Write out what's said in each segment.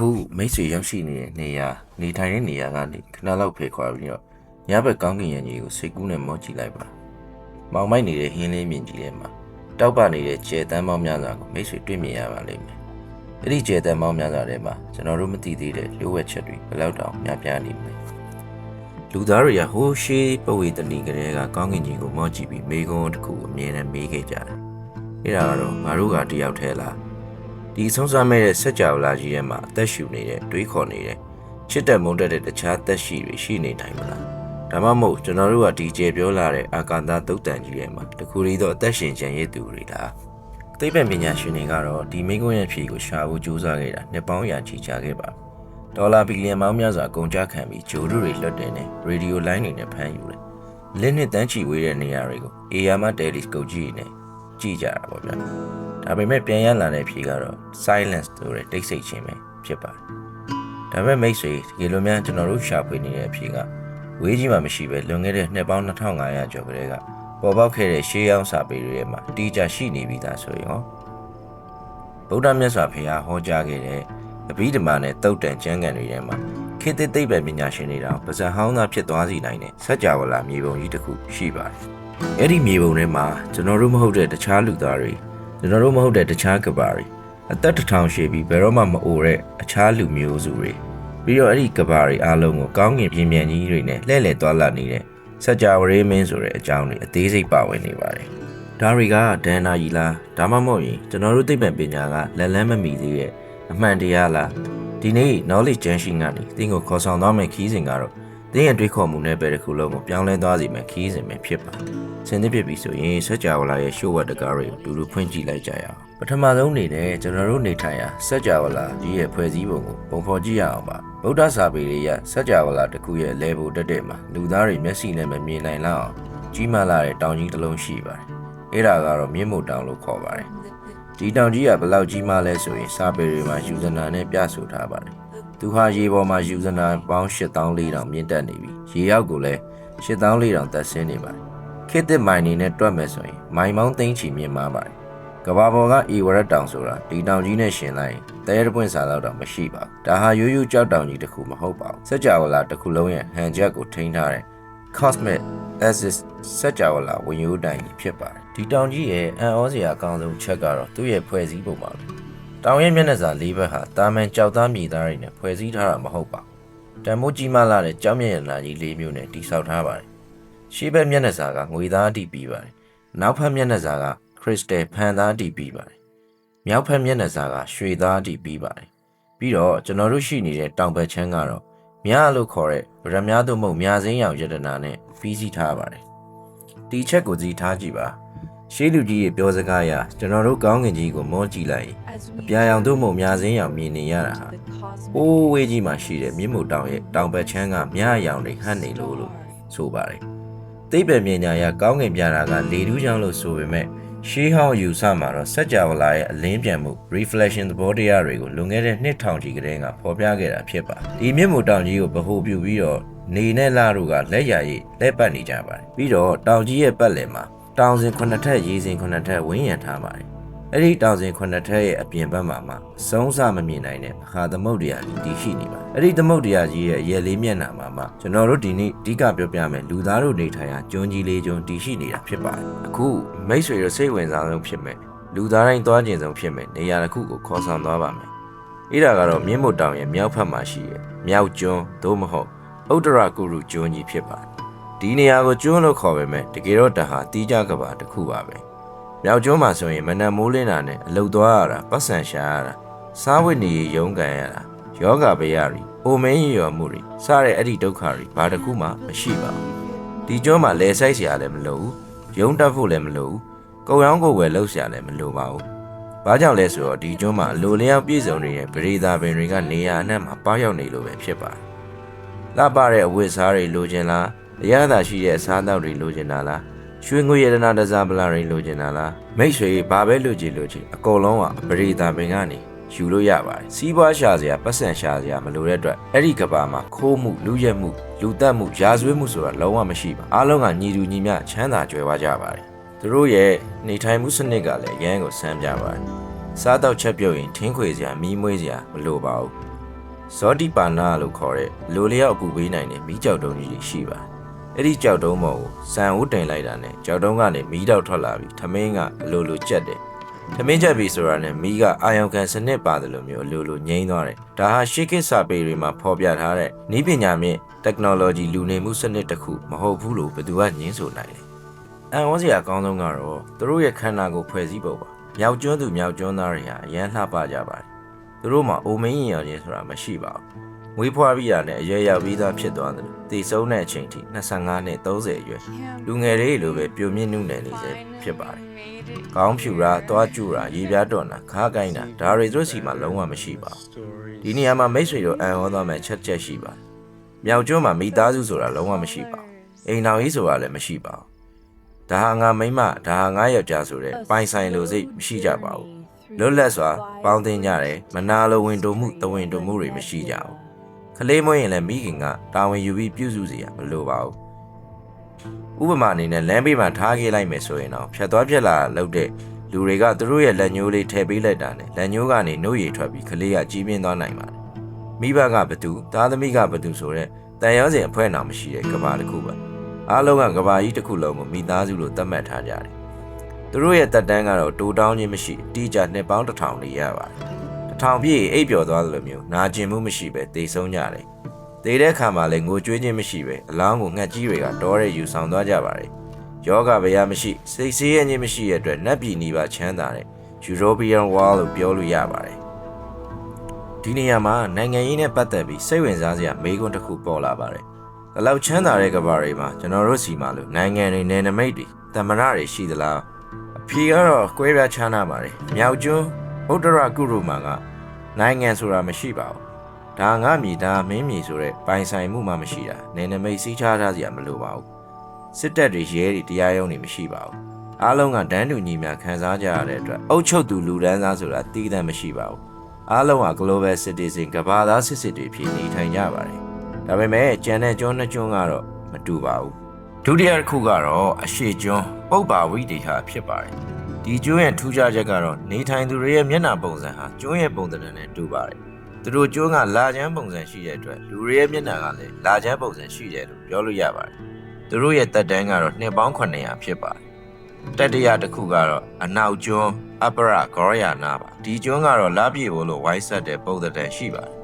အခုမိတ်ဆွေရောက်ရှိနေတဲ့နေရာနေထိုင်တဲ့နေရာကနေခဏလောက်ဖေခွာပြီးတော့ညဘက်ကောင်းကင်ရံကြီးကိုစိတ်ကူးနဲ့မောကြည့်လိုက်ပါ။မောင်မိုက်နေတဲ့ဟင်းလေးမြင်ကြီးထဲမှာတောက်ပနေတဲ့ကျဲတန်းပေါင်းများစွာကိုမိတ်ဆွေတွေ့မြင်ရပါလိမ့်မယ်။အဲ့ဒီကျဲတန်းပေါင်းများစွာထဲမှာကျွန်တော်တို့မသိသေးတဲ့လျှို့ဝှက်ချက်တွေဘယ်လောက်တောင်များပြားနေမလဲ။လူသားတွေကဟိုးရှိပဝေတဏီကလေးကကောင်းကင်ကြီးကိုမောကြည့်ပြီးမိကုန်းတစ်ခုအမြဲတမ်းမေးခဲ့ကြတယ်။အဲ့ဒါကတော့ငါတို့ကတယောက်တည်းလား။ ဒီဆုံးစားမဲ့တဲ့စက်ကြဝဠာကြီးထဲမှာအသက်ရှူနေတဲ့တွေးခေါ်နေတဲ့ချစ်တဲ့မုန်းတဲ့တဲ့တခြားသက်ရှိတွေရှိနေနိုင်မလားဒါမှမဟုတ်ကျွန်တော်တို့ကဒီကျေပြောလာတဲ့အာကာသသုတ်တန်ကြီးထဲမှာတခုလေးတော့အသက်ရှင်ကျန်ရည်သူတွေဒါသိပ္ပံပညာရှင်တွေကတော့ဒီမိကုန်းရဲ့ဖြေကိုရှာဖို့ကြိုးစားခဲ့တာနှစ်ပေါင်းရာချီကြာခဲ့ပါဒေါ်လာဘီလီယံပေါင်းများစွာကုန်ကျခံပြီးဂျိုတို့တွေလွတ်တယ်နဲ့ရေဒီယိုလိုင်းတွေနဲ့ဖမ်းယူတယ်လင်းနှစ်တန်းချီဝေးတဲ့နေရာတွေကိုအေယာမတယ်လီစကုပ်ကြီးနဲ့ကြည့်ကြတာပေါ့ဗျာ ဒါပေမဲ့ပြန်ရလာတဲ့ဖြေကတော့ silence ဆိုတဲ့တိတ်ဆိတ်ခြင်းပဲဖြစ်ပါတယ်။ဒါပေမဲ့မိတ်ဆွေဒီလိုများကျွန်တော်တို့ရှာဖွေနေတဲ့အဖြေကဝေးကြီးမှမရှိပဲလွန်ခဲ့တဲ့နှစ်ပေါင်း2500ကျော်ကလေးကပေါ်ပေါက်ခဲ့တဲ့ရှေးရောင်းစာပေတွေထဲမှာတီးကြရှိနေပြီးသားဆိုရင်ဟောဗုဒ္ဓမြတ်စွာဘုရားဟောကြားခဲ့တဲ့အဘိဓမ္မာနဲ့တုတ်တန်ကျမ်းဂန်တွေထဲမှာခေတ်သစ်သိပ္ပံပညာရှင်တွေတောင်ပါဇာဟောင်းသားဖြစ်သွားစီနိုင်တဲ့စัจ java လာမြေပုံကြီးတစ်ခုရှိပါတယ်။အဲ့ဒီမြေပုံထဲမှာကျွန်တော်တို့မဟုတ်တဲ့တခြားလူသားတွေ ကျွန်တော်တို့မဟုတ်တဲ့တခြားကဘာတွေအသက်တစ်ထောင်ရှည်ပြီးဘယ်တော့မှမအိုတဲ့အခြားလူမျိုးစုတွေပြီးတော့အဲ့ဒီကဘာတွေအားလုံးကိုကောင်းကင်ပြင်ပြန်ကြီးတွေနဲ့လှည့်လည်သွားလာနေတဲ့စัจ java ရေမင်းဆိုတဲ့အကြောင်းတွေအသေးစိတ်ပါဝင်နေပါတယ်ဒါတွေကဒန်နာကြီးလားဒါမှမဟုတ်ရင်ကျွန်တော်တို့သိပ္ပံပညာကလက်လန်းမမီသေးရဲ့အမှန်တရားလားဒီနေ့ knowledge junction ကနေသင်ကိုခေါ်ဆောင်သွားမယ့်ခီးစဉ်ကတော့ သင်ရဲ့တွေးခေါ်မှုနဲ့ပဲတစ်ခုလုံးကိုပြောင်းလဲသွားစေမယ့်ခီးစဉ်ပဲဖြစ်ပါတယ်။ဆင်သစ်ဖြစ်ပြီဆိုရင်ဆက်ကြဝဠာရဲ့ရှို့ဝတ်တကားတွေကိုတူတူဖွင့်ကြည့်လိုက်ကြရအောင်။ပထမဆုံးအနေနဲ့ကျွန်တော်တို့နေထိုင်ရာဆက်ကြဝဠာကြီးရဲ့ဖွဲ့စည်းပုံကိုပုံဖော်ကြည့်ရအောင်ပါ။ဗုဒ္ဓစာပေတွေရဆက်ကြဝဠာတစ်ခုရဲ့လေဘုတက်တဲ့မှာလူသားတွေမျက်စိနဲ့မမြင်နိုင်လောက်ကြီးမားလာတဲ့တောင်ကြီးတစ်လုံးရှိပါတယ်။အဲ့ဒါကတော့မြင့်မို့တောင်လို့ခေါ်ပါတယ်။ဒီတောင်ကြီးကဘလောက်ကြီးမားလဲဆိုရင်စာပေတွေမှာယူဇနာနဲ့ပြဆိုထားပါတယ် သူဟာရေပေါ်မှာယူဇနာပေါင်း8400မြင့်တက်နေပြီ။ရေရောက်ကိုလည်း8400တက်ဆင်းနေပါတယ်။ခေတ်သစ်မိုင်နေနဲ့တွက်မယ်ဆိုရင်မိုင်ပေါင်းသိန်းချီမြင့်မားပါတယ်။ကဘာပေါ်ကအေဝရက်တောင်ဆိုတာဒီတောင်ကြီးနဲ့ရှင်လိုက်ရင်တဲရပွင့်စာလောက်တော့မရှိပါဘူး။ဒါဟာရိုးရိုးကြောက်တောင်ကြီးတစ်ခုမဟုတ်ပါဘူး။စัจ java လာတစ်ခုလုံးရဲ့ဟန်ချက်ကိုထိန်းထားတဲ့ cosmic axis စัจ java လာဝင်ရိုးတိုင်ကြီးဖြစ်ပါတယ်ဒီတောင်ကြီးရဲ့အံ့ဩစရာအကောင်းဆုံးချက်ကတော့သူ့ရဲ့ဖွဲ့စည်းပုံပါပဲ တောင်ရဲ့မျက်နှာစာ၄ဘက်ဟာတာမန်ကြောက်သားမြေသားတွေနဲ့ဖွဲ့စည်းထားတာမဟုတ်ပါဘူးတန်မိုးကြီးမားလာတဲ့ကြောက်မြင့်ရနာကြီး၄မျိုးနဲ့တိဆောက်ထားပါတယ်ရှေ့ဘက်မျက်နှာစာကငွေသားအတိပြီးပါတယ်နောက်ဘက်မျက်နှာစာကခရစ်စတယ်ဖန်သားအတိပြီးပါတယ်မြောက်ဘက်မျက်နှာစာကရွှေသားအတိပြီးပါတယ်ပြီးတော့ကျွန်တော်တို့ရှိနေတဲ့တောင်ဘက်ချမ်းကတော့မြားလို့ခေါ်တဲ့ဗရမ ्या တို့မဟုတ်မြားစင်းရောင်ယတနာနဲ့ပြီးစီးထားပါတယ်ဒီချက်ကိုကြည့်ထားကြည့်ပါ ရှေးလူကြီးရဲ့ပြောစကားအရကျွန်တော်တို့ကောင်းကင်ကြီးကိုမောကြည့်လိုက်ရင်အပြာရောင်တို့မို့မြားစင်းရောင်မြင်နေရတာဟာအိုးဝေးကြီးမှာရှိတဲ့မြင့်မို့တောင်ရဲ့တောင်ဘက်ချမ်းကမြားရောင်တွေဟန့်နေလို့လို့ဆိုပါတယ်သိပ္ပံပညာရကောင်းကင်ပြတာကလေတူးချောင်းလို့ဆိုပေမဲ့ရှေးဟောင်းယူဆမှာတော့စัจ java လာရဲ့အလင်းပြန်မှု reflection သဘောတရားတွေကိုလွန်ခဲ့တဲ့နှစ်ထောင်ကြီးကတည်းကဖော်ပြခဲ့တာဖြစ်ပါဒီမြင့်မို့တောင်ကြီးကိုဗဟိုပြုပြီးတော့နေနဲ့လာတို့ကလက်ရရည်လက်ပတ်နေကြပါတယ်ပြီးတော့တောင်ကြီးရဲ့ပတ်လည်မှာ တောင်စဉ်ခုနှစ်ထပ်ရေစဉ်ခုနှစ်ထပ်ဝင်းရံထားပါတယ်အဲ့ဒီတောင်စဉ်ခုနှစ်ထပ်ရဲ့အပြင်ဘက်မှာမှစုံးစမမြင်နိုင်တဲ့မဟာသမုဒ္ဒရာကြီးတည်ရှိနေပါတယ်အဲ့ဒီသမုဒ္ဒရာကြီးရဲ့ရဲလေးမျက်နှာမှာမှကျွန်တော်တို့ဒီနေ့အဓိကပြောပြမယ်လူသားတို့နေထိုင်ရာကျွန်းကြီးလေးကျွန်းတည်ရှိနေတာဖြစ်ပါတယ်အခုမိတ်ဆွေတို့စိတ်ဝင်စားဆုံးဖြစ်မယ်လူသားတိုင်းသွားကျင်ဆုံးဖြစ်မယ်နေရာတစ်ခုကိုခေါ်ဆောင်သွားပါမယ်အဲ့ဒါကတော့မြင့်မို့တောင်ရဲ့မြောက်ဘက်မှာရှိရဲ့မြောက်ကျွန်းသို့မဟုတ်ဥတ္တရကုရုကျွန်းကြီးဖြစ်ပါတယ် ဒီနေရာကိုကျွန်းလို့ခေါ်ပေမဲ့တကယ်တော့တဟာတီးကြကဘာတစ်ခုပါပဲမြောက်ကျွန်းမှာဆိုရင်မနက်မိုးလင်းတာနဲ့အလုတ်သွားရတာပတ်စံရှာရတာစားဝတ်နေရေးရုန်းကန်ရတာယောဂဗျာတွေအိုမင်းရရော်မှုတွေစတဲ့အဲ့ဒီဒုက္ခတွေဘာတစ်ခုမှမရှိပါဘူးဒီကျွန်းမှာလဲဆိုင်စရာလည်းမလိုဘူးရုံတက်ဖို့လည်းမလိုဘူးကုံရောင်းကိုယ်ဝယ်လှုပ်ရှာလည်းမလိုပါဘူးဘာကြောင့်လဲဆိုတော့ဒီကျွန်းမှာအလိုလျောက်ပြည့်စုံနေတဲ့ပရိသာပင်တွေကနေရာအနှံ့မှာပေါရောက်နေလို့ပဲဖြစ်ပါတယ်လှပတဲ့အဝတ်စားတွေလိုချင်လား အရသာရှိတဲ့အစားအသောက်တွေလိုချင်တာလားရွှေငွေရတနာတစားပလာတွေလိုချင်တာလားမိတ်ဆွေဘာပဲလိုချင်လိုချင်အကုန်လုံးကအပရိသာပင်ကနေယူလို့ရပါတယ်စီးပွားရှာစရာပတ်စံရှာစရာမလိုတဲ့အတွက်အဲ့ဒီကဘာမှာခိုးမှုလူရက်မှုလူတက်မှုရာဇဝတ်မှုဆိုတာလုံးဝမရှိပါအားလုံးကညီတူညီမျှချမ်းသာကြွယ်ဝကြပါတယ်သူတို့ရဲ့နေထိုင်မှုစနစ်ကလည်းရန်ကိုဆန်းပြပါတယ်စားတော့ချက်ပြုတ်ရင်ထင်းခွေစရာမီးမွေးစရာမလိုပါဘူးဇောတိပါဏလို့ခေါ်တဲ့လိုလျောက်အပူပေးနိုင်တဲ့မီးကြောက်တုံးကြီးတွေရှိပါတယ်။ အဲ့ဒီကြောက်တုံးပေါ်ကိုစံဦးတင်လိုက်တာနဲ့ကြောက်တုံးကနေမီးတောက်ထွက်လာပြီးထမင်းကအလိုလိုကြက်တယ်။ထမင်းကြက်ပြီဆိုတာနဲ့မီးကအာယုံခံစနစ်ပါတယ်လို့မျိုးအလိုလိုငြိမ်းသွားတယ်။ဒါဟာရှေးခေတ်စာပေတွေမှာဖော်ပြထားတဲ့နည်းပညာမြင့် technology လူနေမှုစနစ်တစ်ခုမဟုတ်ဘူးလို့ဘယ်သူကညင်းဆိုနိုင်လဲ။အန်ဝစရာအကောင်းဆုံးကတော့သူတို့ရဲ့ခန္ဓာကိုယ်ဖွဲ့စည်းပုံပါ။မြောက်ကျွန်းသူမြောက်ကျွန်းသားတွေဟာအရန်လှပကြပါတယ်။သူတို့မှာအိုမင်းရင်ရောင်ခြင်းဆိုတာမရှိပါဘူး။ မွေးဖွားပြီးရတဲ့အရွယ်ရောက်ပြီးသားဖြစ်သွားတယ်လို့တည်ဆုံးတဲ့အချိန်ထိ25နဲ့30အရွယ်လူငယ်တွေလိုပဲပြိုမြင့်နုနယ်နေစေဖြစ်ပါတယ်။ကောင်းဖြူတာ၊သွားကျူတာ၊ရေပြားတော်တာ၊ခါးကိုင်းတာဒါတွေသူတို့စီမှာလုံးဝမရှိပါဘူး။ဒီနေရာမှာမိတ်ဆွေတို့အံ့ဩသွားမဲ့ချက်ချက်ရှိပါတယ်။မြောက်ကျွန်းမှာမိသားစုဆိုတာလုံးဝမရှိပါဘူး။အိမ်တော်ကြီးဆိုတာလည်းမရှိပါဘူး။ဒါဟာငါမိန်းမဒါဟာငါယောက်ျားဆိုတဲ့ပိုင်ဆိုင်လိုစိတ်မရှိကြပါဘူး။လွတ်လပ်စွာပေါင်းသင်းကြတယ်မနာလိုဝင်တုံမှုတဝင်တုံမှုတွေမရှိကြဘူး။ ကလေးမွေးရင်လည်းမိခင်ကတာဝန်ယူပြီးပြုစုစီရမလိုပါဘူး။ဥပမာအနေနဲ့လမ်းဘေးမှာထားခဲ့လိုက်မယ်ဆိုရင်တော့ဖြတ်သွားဖြတ်လာလောက်တဲ့လူတွေကသူတို့ရဲ့လက်ညှိုးလေးထည့်ပေးလိုက်တာနဲ့လက်ညှိုးကနေနှုတ်ရည်ထွက်ပြီးကလေးကကြီးပြင်းသွားနိုင်ပါတယ်။မိဘကဘသူသားသမီးကဘသူဆိုတဲ့တန်ရောစင်အဖွဲနာမရှိတဲ့ကဘာတစ်ခုပဲ။အားလုံးကကဘာကြီးတစ်ခုလုံးကိုမိသားစုလို့သတ်မှတ်ထားကြတယ်။သူတို့ရဲ့တက်တန်းကတော့တိုးတောင်းခြင်းမရှိအတိအကျနှစ်ပေါင်းတစ်ထောင်နေရပါတယ်။တစ် ထောင်ပြည့်အိပ်ပျော်သွားသလိုမျိုးနာကျင်မှုမရှိပဲတေဆုံးကြတယ်။တေတဲ့ခါမှာလည်းငိုကြွေးခြင်းမရှိပဲအလောင်းကိုငှက်ကြီးတွေကတောတဲ့ယူဆောင်သွားကြပါတယ်။ယောဂဗျာမရှိစိတ်ဆေးရခြင်းမရှိတဲ့အတွက်နတ်ပြည်နီးပါချမ်းသာတဲ့ European Wall လို့ပြောလို့ရပါတယ်။ဒီနေရာမှာနိုင်ငံရေးနဲ့ပတ်သက်ပြီးစိတ်ဝင်စားစရာမေးခွန်းတစ်ခုပေါ်လာပါတယ်။ဒီလောက်ချမ်းသာတဲ့ကမ္ဘာတွေမှာကျွန်တော်တို့စီမှာလို့နိုင်ငံတွေနယ်နိမိတ်တွေတမနာတွေရှိသလား။အဖြေကတော့ကွဲပြားခြားနားပါတယ်။မြောက်ကျွန်းဗုဒ္ဓရကုရုမာက နိုင်ငံဆိုတာမရှိပါဘူး။ဒါငါမြေဒါမင်းမြေဆိုတဲ့ပိုင်ဆိုင်မှုမှမရှိတာနယ်နိမိတ်စီးခြားထားစရာမလိုပါဘူး။စစ်တပ်တွေရဲတွေတရားရုံးတွေမရှိပါဘူး။အားလုံးကဒန်းတူညီမျှခံစားကြရတဲ့အတွက်အုပ်ချုပ်သူလူဒန်းစားဆိုတာတည်တံ့မရှိပါဘူး။အားလုံးက global citizen ကမ္ဘာသားစစ်စစ်တွေဖြစ်နေထိုင်ကြပါတယ်။ဒါပေမဲ့ကျန်တဲ့ကျွန်းနှစ်ကျွန်းကတော့မတူပါဘူး။ဒုတိယတစ်ခုကတော့အရှိကျွန်းပုပ္ပါဝိတေဟာဖြစ်ပါတယ်။ ဒီကျွန်းရဲ့ထူးခြားချက်ကတော့နေထိုင်သူတွေရဲ့မျက်နှာပုံစံဟာကျွန်းရဲ့ပုံစံနဲ့တူပါတယ်။သူတို့ကျွန်းကလာချမ်းပုံစံရှိတဲ့အတွက်လူတွေရဲ့မျက်နှာကလည်းလာချမ်းပုံစံရှိတယ်လို့ပြောလို့ရပါတယ်။သူတို့ရဲ့တက်တန်းကတော့နှစ်ပေါင်း900ဖြစ်ပါတယ်။တတိယတစ်ခုကတော့အနောက်ကျွန်းအပရဂောရယာနာပါဒီကျွန်းကတော့လာပြေဘို့လို့ဝိုင်းဆက်တဲ့ပုံသဏ္ဍာန်ရှိပါတယ်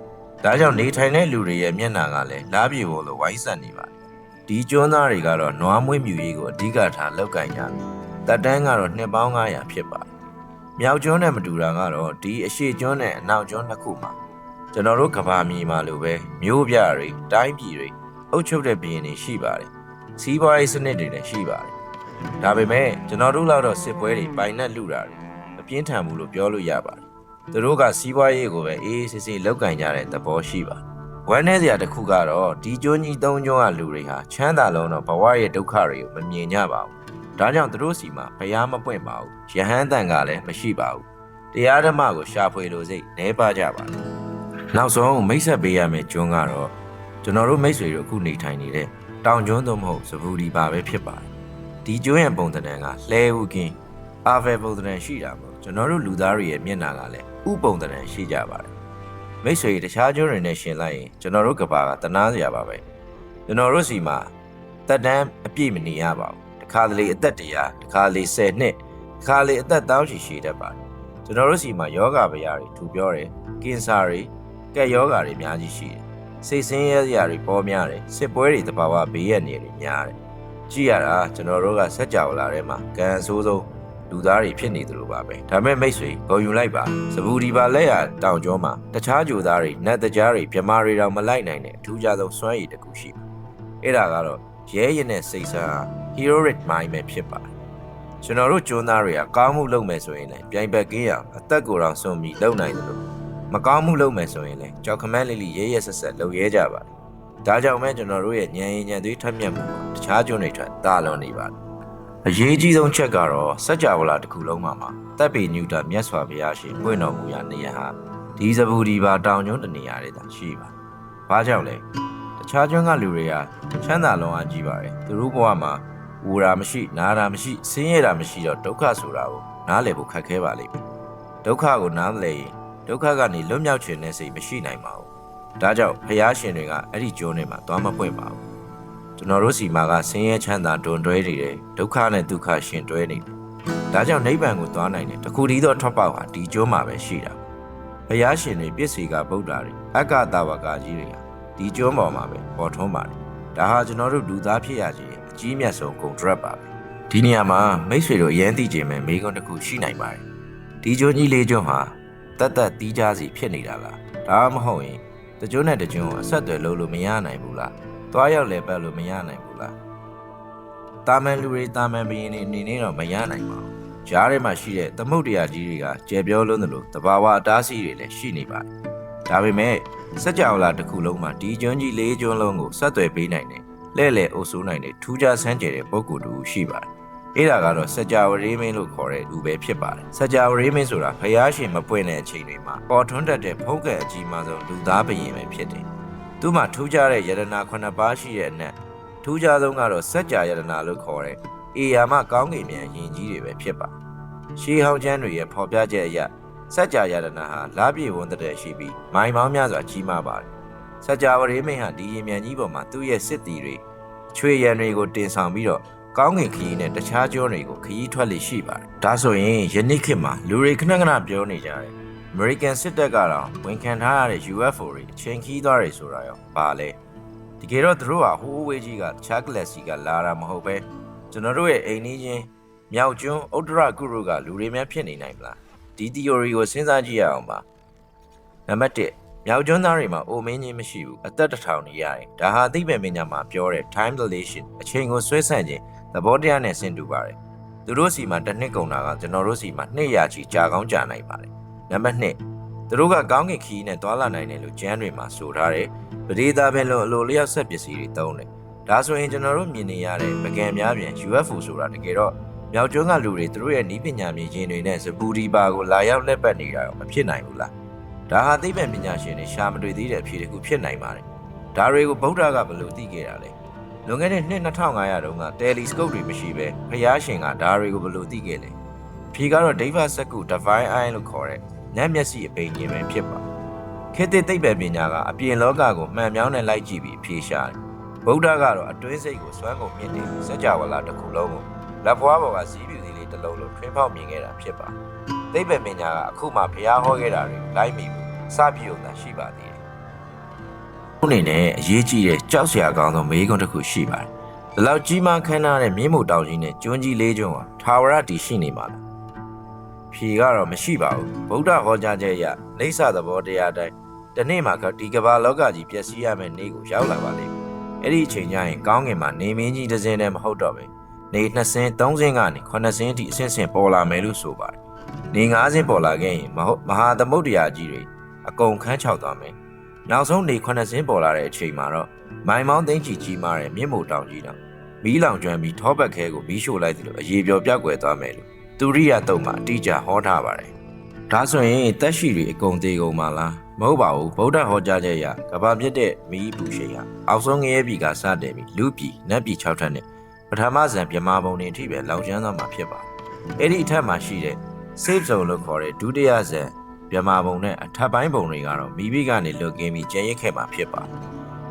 ။ဒါကြောင့်နေထိုင်တဲ့လူတွေရဲ့မျက်နှာကလည်းလာပြေဘို့လို့ဝိုင်းဆက်နေပါတယ်။ဒီကျွန်းသားတွေကတော့နွားမွေးမြူရေးကိုအဓိကထားလောက်ကင်ကြတယ်။ တက်တန်းကတော့နှစ်ပေါင်း900ဖြစ်ပါတယ်။မြောက်ကျွန်းနဲ့မတူတာကတော့ဒီအရှိကျွန်းနဲ့အနောက်ကျွန်းနှစ်ခုမှာကျွန်တော်တို့ကဘာမြေမှာလိုပဲမျိုးပြတွေတိုင်းပြည်တွေအုပ်ချုပ်တဲ့ဘီရင်တွေရှိပါတယ်။စီးပွားရေးစနစ်တွေလည်းရှိပါတယ်။ဒါပေမဲ့ကျွန်တော်တို့လောက်တော့စစ်ပွဲတွေပိုင်နဲ့လူတာတွေမပြင်းထန်ဘူးလို့ပြောလို့ရပါတယ်။သူတို့ကစီးပွားရေးကိုပဲအေးအေးဆေးဆေးလောက်ကင်ကြတဲ့သဘောရှိပါတယ်။ဝမ်းနည်းစရာတစ်ခုကတော့ဒီကျွန်းကြီးသုံးကျွန်းကလူတွေဟာချမ်းသာလုံးတော့ဘဝရဲ့ဒုက္ခတွေကိုမမြင်ကြပါဘူး။ ဒါကြောင့်သူတို့စီမှာဘုရားမပွင့်ပါဘူး။ယဟန်တန်ကလည်းမရှိပါဘူး။တရားဓမ္မကိုရှာဖွေလို့စိတ်နှဲပါကြပါလား။နောက်ဆုံးမိတ်ဆက်ပေးရမယ့်ကျွန်းကတော့ကျွန်တော်တို့မိတ်ဆွေတို့အခုနေထိုင်နေတဲ့တောင်ကျွန်းသို့မဟုတ်စပူဒီပါပဲဖြစ်ပါတယ်။ဒီကျွန်းရဲ့ပုံသဏ္ဍာန်ကလှဲဥကင်းအာဖယ်ပုံသဏ္ဍာန်ရှိတာမို့ကျွန်တော်တို့လူသားတွေရဲ့မျက်နှာကလည်းဥပုံသဏ္ဍာန်ရှိကြပါတယ်။မိတ်ဆွေတခြားကျွန်းတွေနဲ့ရှင်လိုက်ရင်ကျွန်တော်တို့ကဘာကတနာစရာပါပဲ။ကျွန်တော်တို့စီမှာတက်တန်းအပြည့်မနေရပါဘူး။ တစ်ခါတလေအသက်တရာတစ်ခါလေ10နှစ်တစ်ခါလေအသက်တောင်းချီရှိတတ်ပါတယ်။ကျွန်တော်တို့စီမှာယောဂဗျာတွေထူပြောတယ်။ကင်ဆာတွေကက်ယောဂါတွေအများကြီးရှိတယ်။စိတ်ဆင်းရဲစရာတွေပေါ်များတယ်။စစ်ပွဲတွေတဘာဝဘေးရနေတွေများတယ်။ကြည့်ရတာကျွန်တော်တို့ကစက်ကြောလာထဲမှာကံအဆိုးဆုံးလူသားတွေဖြစ်နေသလိုပါပဲဒါမဲ့မိတ်ဆွေဂုံယူလိုက်ပါစပူဒီပါလက်ရတောင်ကျောမှာတခြားဂျိုသားတွေနတ်တကြားတွေမြမာတွေတောင်မလိုက်နိုင်တဲ့အထူးခြားဆုံးစွမ်းရည်တစ်ခုရှိပါအဲ့ဒါကတော့ရဲရင်တဲ့စိတ်ဆန်းဟာ heroic mind ပဲဖြစ်ပါတယ်ကျွန်တော်တို့ကျွန်းသားတွေကကောင်းမှုလုပ်မယ်ဆိုရင်လည်းပြိုင်ဘက်ကင်းရအောင်အသက်ကိုယ်တော်ဆုံးပြီးလုပ်နိုင်တယ်လို့မကောင်းမှုလုပ်မယ်ဆိုရင်လည်းကြောက်ခမန်းလေးလေးရဲရဲဆက်ဆက်လုပ်ရဲကြပါတယ်ဒါကြောင့်မဲကျွန်တော်တို့ရဲ့ဉာဏ်ရည်ဉာဏ်သွေးထက်မြက်မှုကိုတခြားကျွန်းတွေထက်တာလွန်နေပါတယ်အရေးကြီးဆုံးချက်ကတော့စัจ java လာတစ်ခုလုံးမှာမှာတပ်ပေညူတာမြတ်စွာဘုရားရှင်ပွင့်တော်မူရာနေရာဟာဒီစပူဒီပါတောင်ကျွန်းတနေရာတွေသာရှိပါ။ဘာကြောင့်လဲ။တခြားကျွန်းကလူတွေကချမ်းသာလုံးအားကြီးပါတယ်။သူတို့ဘဝမှာ ဝူရာမရှိနာတာမရှိဆင်းရဲတာမရှိတော့ဒုက္ခဆိုတာကိုနားလည်ဖို့ခက်ခဲပါလိမ့်မယ်။ဒုက္ခကိုနားမလည်ရင်ဒုက္ခကနေလွတ်မြောက်ခြင်းနဲ့စိတ်မရှိနိုင်ပါဘူး။ဒါကြောင့်ဖျားရှင်တွေကအဲ့ဒီကျွန်းတွေမှာသွားမပွင့်ပါဘူးကျွန်တော်တို့စီမှာကဆင်းရဲချမ်းသာတွန်တွဲနေတယ်ဒုက္ခနဲ့ဒုက္ခရှင်တွဲနေတယ်ဒါကြောင့်နိဗ္ဗာန်ကိုသွားနိုင်တယ်တခုတည်းသောထွက်ပေါက်ဟာဒီကျွန်းမှာပဲရှိတာဖျားရှင်တွေပြည့်စီကဗုဒ္ဓတွေအက္ကတာဝကာကြီးတွေဟာဒီကျွန်းပေါ်မှာပဲပေါ်ထွန်းပါတယ်ဒါဟာကျွန်တော်တို့လူသားဖြစ်ရခြင်းရဲ့အ ကြီးမြတ်ဆုံးဂုဏ်ဒရက်ပါပဲဒီနေရာမှာမိတ်ဆွေတို့ရမ်းသိကြမယ်မိကွန်းတစ်ခုရှိနိုင်ပါတယ်ဒီကျွန်းကြီးလေးကျွန်းဟာတတ်တတ်တီးကြစီဖြစ်နေတာလားဒါမှမဟုတ်ရင်တကြိုးနဲ့တကြိုးကိုအဆက်အသွယ်လုပ်လို့မရနိုင်ဘူးလား။သွားရောက်လဲပတ်လို့မရနိုင်ဘူးလား။တာမန်လူတွေတာမန်ဘရင်တွေအနေနဲ့တော့မရနိုင်ပါဘူး။ကြားထဲမှာရှိတဲ့သမုတ်တရားကြီးတွေကကြဲပြောလွန်းသလိုတဘာဝအတားဆီးတွေလည်းရှိနေပါတယ်။ဒါပေမဲ့စัจ java လာတစ်ခုလုံးမှာဒီကျွန်းကြီးလေးကျွန်းလုံးကိုဆက်သွယ်ပေးနိုင်တယ်။ လဲ့လဲ့အုပ်စိုးနိုင်တဲ့ထူးခြားဆန်းကျယ်တဲ့ပုဂ္ဂိုလ်တူရှိပါတယ်။အဲ့ဒါကတော့စကြာဝဠာမင်းလို့ခေါ်တဲ့လူပဲဖြစ်ပါတယ်။စကြာဝဠာမင်းဆိုတာဘုရားရှင်မပွင့်တဲ့အချိန်တွေမှာပေါ်ထွန်းတတ်တဲ့ဖုံးကံအကြီးမားဆုံးလူသားဘုရင်ပဲဖြစ်တယ်။သူ့မှာထူးခြားတဲ့ယတနာ9ပါးရှိတဲ့အနက်ထူးခြားဆုံးကတော့စကြာယတနာလို့ခေါ်တဲ့အေယာမကောင်းကင်မြန်ယင်ကြီးတွေပဲဖြစ်ပါတယ်။ရှေးဟောင်းကျမ်းတွေရဲ့ဖော်ပြချက်အရစัจ jaya ရဏဟာလာပြေဝန်တဲ့ရှိပြီးမိုင်ပေါင်းများစွာကြီးမားပါတယ်။စัจ java ရေမင်းဟာဒီရင်မြန်ကြီးပေါ်မှာသူ့ရဲ့စစ်တီတွေ ချွေရန်တွေကိုတင်ဆောင်ပြီးတော့ကောင်းကင်ခရီးနဲ့တခြားကျွန်းတွေကိုခရီးထွက်လိရှိပါတယ်။ဒါဆိုရင်ယနေ့ခေတ်မှာလူတွေခဏခဏပြောနေကြတယ်။ American စစ်တပ်ကတော့ဝန်ခံထားရတဲ့ UFO တွေအချိန်ခီးသွားတယ်ဆိုတာရောပါလဲ။တကယ်တော့သူတို့ကဟိုးဝေးကြီးကတခြားကလပ်စီကလာတာမဟုတ်ပဲကျွန်တော်တို့ရဲ့အိမ်နီးချင်းမြောက်ကျွန်းဥတ္တရကုရုကလူတွေများဖြစ်နေနိုင်မလား။ဒီ theory ကိုစဉ်းစားကြည့်ရအောင်ပါ။နံပါတ်1 မြောက်ကျွန်းသားတွေမှာအိုမင်းကြီးမရှိဘူးအသက်တစ်ထောင်နေရတယ်။ဒါဟာအသိပ္ပံပညာမှာပြောတဲ့ time dilation အချိန်ကိုဆွဲဆန့်ခြင်းသဘောတရားနဲ့ဆင်တူပါတယ်။သူတို့စီမှာတစ်နှစ်ကုန်တာကကျွန်တော်တို့စီမှာနှစ်ရာချီကြာကောင်းကြာနိုင်ပါတယ်။နံပါတ်2သူတို့ကကောင်းကင်ခီးနဲ့တွာလာနိုင်တယ်လို့ကျမ်းတွေမှာဆိုထားတယ်။ပဒေသာပဲလို့အလိုလျောက်ဆက်ပစ္စည်းတွေတုံးတယ်။ဒါဆိုရင်ကျွန်တော်တို့မြင်နေရတဲ့ပကံများပြန် UFO ဆိုတာတကယ်တော့မြောက်ကျွန်းကလူတွေသူတို့ရဲ့နီးပညာမြင်ခြင်းတွေနဲ့စပူဒီပါကိုလာရောက်လက်ပတ်နေတာရောမဖြစ်နိုင်ဘူးလား။ ဒါဟာသိပ္ပံပညာရှင်တွေရှာမတွေ့သေးတဲ့အဖြစ်တစ်ခုဖြစ်နိုင်ပါတယ်။ဒါတွေကိုဗုဒ္ဓကဘယ်လိုသိခဲ့တာလဲ။လွန်ခဲ့တဲ့နှစ်2500တုန်းကတယ်လီစကုပ်တွေမရှိပဲဖျားရှင်ကဓာတ်တွေကိုဘယ်လိုသိခဲ့လဲဖြေကတော့ဒိဗစက္ကု divine eye လို့ခေါ်တဲ့နတ်မျက်စိအပိန်ကြီးပဲဖြစ်ပါခေတ်သစ်သိပ္ပံပညာကအပြင်လောကကိုမှန်မြောင်းနဲ့လိုက်ကြည့်ပြီးဖြေရှာတယ်ဗုဒ္ဓကတော့အတွင်းစိတ်ကိုစွမ်းကုန်မြင့်တယ်စัจ java လာတစ်ခုလုံးကိုလက်ဖွားပေါ်ကစီးပြူသေးလေးတစ်လုံးလုံးထွင်းဖောက်မြင်ခဲ့တာဖြစ်ပါ သိပ္ပံပညာကအခုမှဖျားဟောခဲ့တာတွေလိုက်မိဘူးစပြည့်ုံသာရှိပါသေးတယ်ခုအနေနဲ့အရေးကြီးတဲ့ကြောက်စရာကောင်းဆုံးမေးခွန်းတစ်ခုရှိပါတယ်။ဒီလောက်ကြီးမားခမ်းနားတဲ့မြင်းမို့တောင်ကြီးနဲ့ကျွန်းကြီးလေးကျွန်းဟာထာဝရတည်ရှိနေမှာလား။ဖြေကတော့မရှိပါဘူး။ဗုဒ္ဓဟောကြားချက်အရနေဆသဘောတရားတိုင်းတနေ့မှာကဒီကမ္ဘာလောကကြီးပျက်စီးရမယ့်နေ့ကိုရောက်လာပါလိမ့်မယ်။အဲ့ဒီအချိန်ကျရင်ကောင်းကင်မှာနေမင်းကြီးတစ်စင်းနဲ့မဟုတ်တော့ပဲ။နေနှစ်စင်းသုံးစင်းကနေခုနှစ်စင်းအထိအဆင့်ဆင့်ပေါ်လာမယ်လို့ဆိုပါတယ်။ နေငါးစင်းပေါ်လာခဲ့ရင်မဟုတ်မဟာသမုဒ္ဒရာကြီးတွေအကုန်ခန်းချောက်သွားမယ်။နောက်ဆုံးနေ9စင်းပေါ်လာတဲ့အချိန်မှာတော့မိုင်မောင်းသိန်းချီကြီးမားတဲ့မြင့်မို့တောင်ကြီးတောင်မီးလောင်ကျွမ်းပြီးထောပတ်ခဲကိုမီးရှို့လိုက်သလိုအရေပျော်ပြောက်ွယ်သွားမယ်လို့သူရိယတုံမှာအတိအကျဟောထားပါတယ်။ဒါဆိုရင်တက်ရှိတွေအကုန်သေးကုန်ပါလားမဟုတ်ပါဘူးဗုဒ္ဓဟောကြားချက်အရကဘာပြစ်တဲ့မီးပူရှိဟာအောက်ဆုံးငရဲပြည်ကစတယ်ပြီးလူပြည်နတ်ပြည်6ထပ်နဲ့ပထမဇန်ပြမဘုံတွေအထိပဲလောင်ကျွမ်းသွားမှာဖြစ်ပါတယ်။အဲ့ဒီအထက်မှာရှိတဲ့ safe zone လို့ခေါ်တဲ့ဒုတိယဇန်မြမဘုံနဲ့အထပ်ပိုင်းဘုံတွေကတော့မိဘကနေလွတ်ကင်းပြီးကြံရစ်ခဲ့မှာဖြစ်ပါတယ်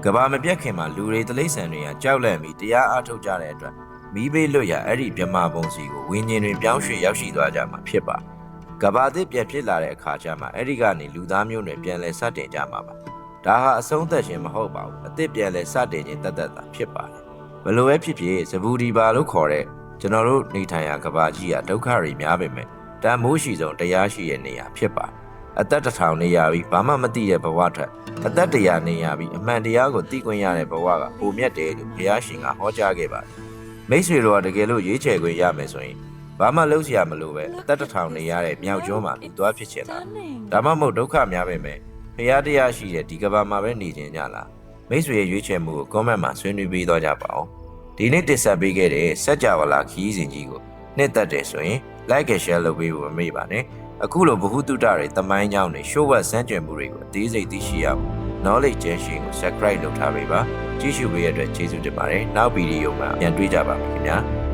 ။ကဘာမပြတ်ခင်မှာလူတွေတလိษံတွေကကြောက်လန့်ပြီးတရားအားထုတ်ကြတဲ့အတွက်မိဘလွတ်ရအဲ့ဒီမြမဘုံစီကိုဝင်းကျင်တွေပြောင်းရွှေ့ရောက်ရှိသွားကြမှာဖြစ်ပါတယ်။ကဘာသစ်ပြန်ဖြစ်လာတဲ့အခါကျမှအဲ့ဒီကနေလူသားမျိုးတွေပြန်လဲစတင်ကြမှာပါ။ဒါဟာအဆုံးသက်ခြင်းမဟုတ်ပါဘူး။အသစ်ပြန်လဲစတင်ခြင်းတတ်တတ်တာဖြစ်ပါတယ်။ဘလို့ပဲဖြစ်ဖြစ်ဇဘူဒီဘာလို့ခေါ်တဲ့ကျွန်တော်တို့နေထိုင်ရာကဘာကြီးကဒုက္ခတွေများပေမဲ့ တန်မိုးရှိဆုံးတရားရှိတဲ့နေရာဖြစ်ပါတယ်။အသက်တစ်ထောင်နေရပြီးဘာမှမသိတဲ့ဘဝထက်အသက်တရာနေရပြီးအမှန်တရားကိုသိခွင့်ရတဲ့ဘဝကပုံမြတ်တယ်လို့ဘုရားရှင်ကဟောကြားခဲ့ပါတယ်။မိတ်ဆွေတို့ကတကယ်လို့ရွေးချယ်ခွင့်ရမယ်ဆိုရင်ဘာမှလုပ်စရာမလိုပဲအသက်တစ်ထောင်နေရတဲ့မြောက်ကျွန်းမှာလူသွားဖြစ်ချင်လား။ဒါမှမဟုတ်ဒုက္ခများပဲမယ်ဘုရားတရားရှိတဲ့ဒီကဘာမှာပဲနေခြင်းကြလား။မိတ်ဆွေရဲ့ရွေးချယ်မှုကို comment မှာဆွေးနွေးပေးသွားကြပါဦး။ဒီနေ့တင်ဆက်ပေးခဲ့တဲ့စัจ java လာခီးစဉ်ကြီးကိုနှစ်သက်တယ်ဆိုရင် like and share လုပ်ပေးဖို့မမေ့ပါနဲ့။အခုလိုဗဟုသုတတွေတမိုင်းကြောင်းတွေရှိုးဝက်စမ်းကြံမှုတွေကိုအသေးစိတ်သိရှိရအောင် knowledge generation ကို subscribe လုပ်ထားပေးပါကြည့်ရှုပေးရတဲ့အတွက်ကျေးဇူးတင်ပါတယ်နောက်ဗီဒီယိုမှာပြန်တွေ့ကြပါမယ်ခင်ဗျာ